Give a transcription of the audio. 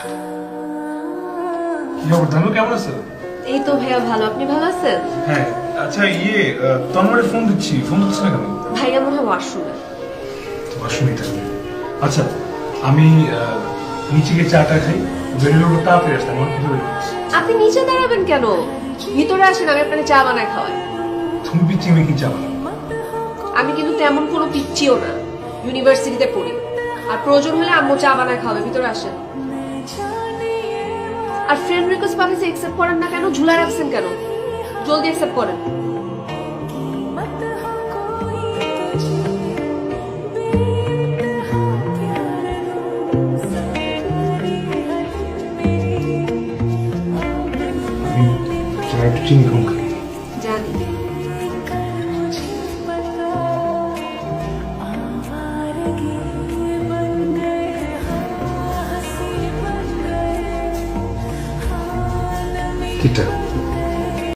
কি খবর ধানু কেমন আছো? এই তো ভাইয়া ভালো। আপনি ভালো আছেন? হ্যাঁ। আচ্ছা ইয়ে তন্ময়ের ফোন দিচ্ছি। ফোন দিচ্ছি না কেন? ভাইয়া মনে হয় ওয়াশরুমে অসুবিধা থাকবে। আচ্ছা আমি নিচে গিয়ে চাটা খাই বেরিয়ে আসতাম আমার কিছু আপনি নিচে দাঁড়াবেন কেন? ভিতরে আসেন আমি আপনাকে চা বানায় খাওয়াই। তুমি পিচ্ছি মেয়ে কি চাবা আমি কিন্তু তেমন কোনো পিচ্ছিও না। ইউনিভার্সিটিতে পড়ি। আর প্রয়োজন হলে আম্মু চা বানায় খাওয়াবে ভিতরে আসেন। আর ফ্রেন্ড রিকোয়েস্ট পাঠিয়েছে অ্যাকসেপ্ট করেন না কেন? ঝুলায় রাখছেন কেন? জলদি অ্যাকসেপ্ট করেন। কম খাই জানি ঠিকঠাক